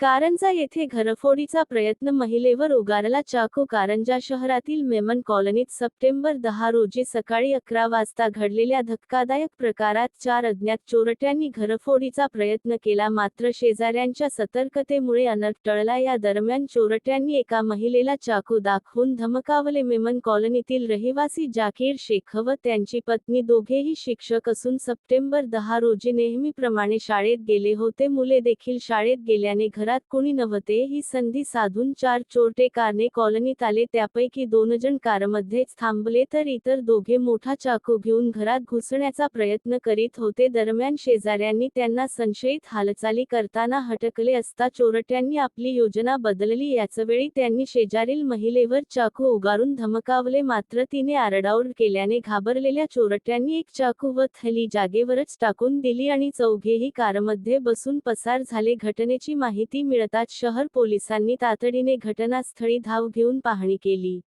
कारंजा येथे घरफोडीचा प्रयत्न महिलेवर उगारला. चाकू कारंजा शहरातील मेमन कॉलनीत सप्टेंबर दहा रोजी सकाळी अकरा वाजता घडलेल्या धक्कादायक प्रकारात चार अज्ञात चोरट्यांनी घरफोडीचा प्रयत्न केला. मात्र शेजाऱ्यांच्या सतर्कतेमुळे अनर्थ टळला. या दरम्यान चोरट्यांनी एका महिलेला चाकू दाखवून धमकावले. मेमन कॉलनीतील रहिवासी जाकीर शेख व त्यांची पत्नी दोघेही शिक्षक असून सप्टेंबर दहा रोजी नेहमीप्रमाणे शाळेत गेले होते. मुले देखील शाळेत गेल्याने घरात कोणी नव्हते ही संधी साधून चार चोरटे कारने कॉलनीत आले. त्यापैकी दोन जण कारमध्येच थांबले तर इतर दोघे मोठा चाकू घेऊन घरात घुसण्याचा प्रयत्न करीत होते. दरम्यान शेजाऱ्यांनी त्यांना संशयित हालचाली करताना हटकले असता चोरट्यांनी आपली योजना बदलली. याचवेळी त्यांनी शेजारील महिलेवर चाकू उगारून धमकावले. मात्र तिने आरडाओरड केल्याने घाबरलेल्या चोरट्यांनी एक चाकू व थैली जागेवरच टाकून दिली आणि चौघेही कारमध्ये बसून पसार झाले. घटनेची माहिती मिळताच शहर पोलिसांनी तातडीने घटनास्थळी धाव घेऊन पाहणी केली.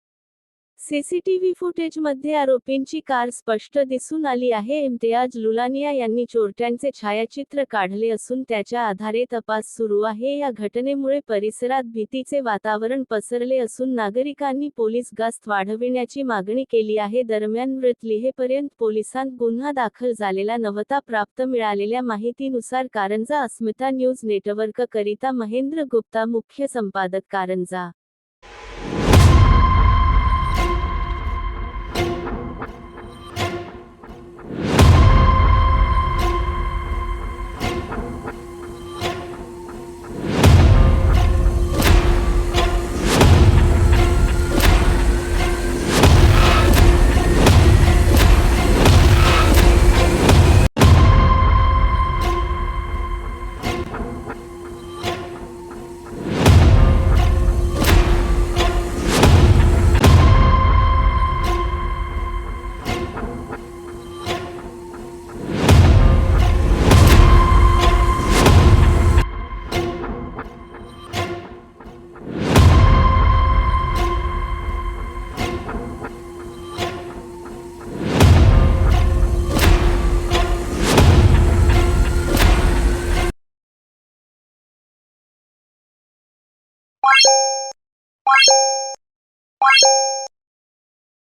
सीसीटीव्ही फुटेजमध्ये आरोपींची कार स्पष्ट दिसून आली आहे. इम्तियाज लुलानिया यांनी चोरट्यांचे छायाचित्र काढले असून त्याच्या आधारे तपास सुरू आहे. या घटनेमुळे परिसरात भीतीचे वातावरण पसरले असून नागरिकांनी पोलीस गास्त वाढविण्याची मागणी केली आहे. दरम्यान मृत लिहेपर्यंत पोलिसांत गुन्हा दाखल झालेला नव्हता. प्राप्त मिळालेल्या माहितीनुसार कारंजा अस्मिता न्यूज नेटवर्क करिता महेंद्र गुप्ता मुख्य संपादक कारंजा